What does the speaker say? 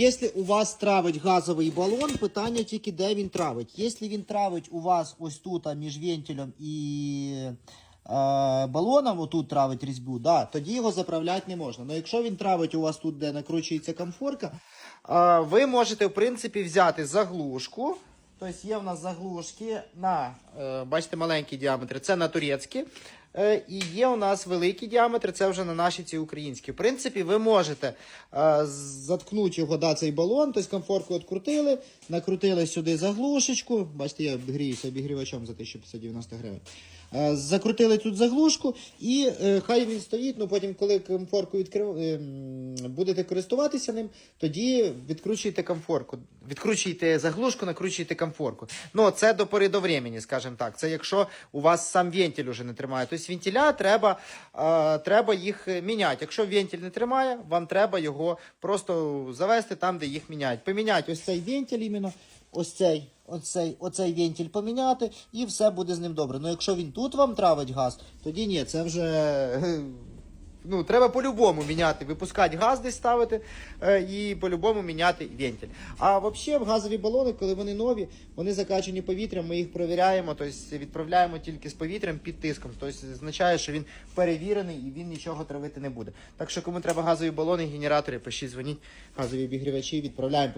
Якщо у вас травить газовий балон, питання тільки де він травить. Якщо він травить у вас ось тут між вентилем і е, балоном, отут травить різьбу, да, тоді його заправляти не можна. Але якщо він травить у вас тут, де накручується комфорка, е, ви можете в принципі взяти заглушку. Тобто є в нас заглушки на, е, бачите, маленький діаметр, це на турецькі. Е, І є у нас великий діаметр, це вже на наші ці українські. В принципі, ви можете е, заткнути його, да, цей балон, тобто комфорку відкрутили, накрутили сюди заглушечку. Бачите, я гріюся обігрівачом за 1590 гривень. Е, Закрутили тут заглушку і хай він стоїть. Ну потім, коли комфорку відкрив... будете користуватися ним, тоді відкручуйте комфорку. Відкручуйте заглушку, накручуйте комфорку. Ну це до пори до времени, скажімо так. Це якщо у вас сам вентиль уже не тримає. Тобто вентиля треба, е, треба їх міняти. Якщо вентиль не тримає, вам треба його просто завести там, де їх міняють. Поміняти ось цей вентиль іменно, ось цей, оцей, оцей вентиль поміняти, і все буде з ним добре. Ну якщо він тут вам травить газ, тоді ні, це вже. Ну, треба по-любому міняти, випускати газ десь ставити е, і по-любому міняти вентиль. А взагалі газові балони, коли вони нові, вони закачані повітрям, ми їх перевіряємо, тобто відправляємо тільки з повітрям під тиском. Тобто означає, що він перевірений і він нічого травити не буде. Так що кому треба газові балони, генератори, пишіть, дзвоніть, газові обігрівачі, відправляємо.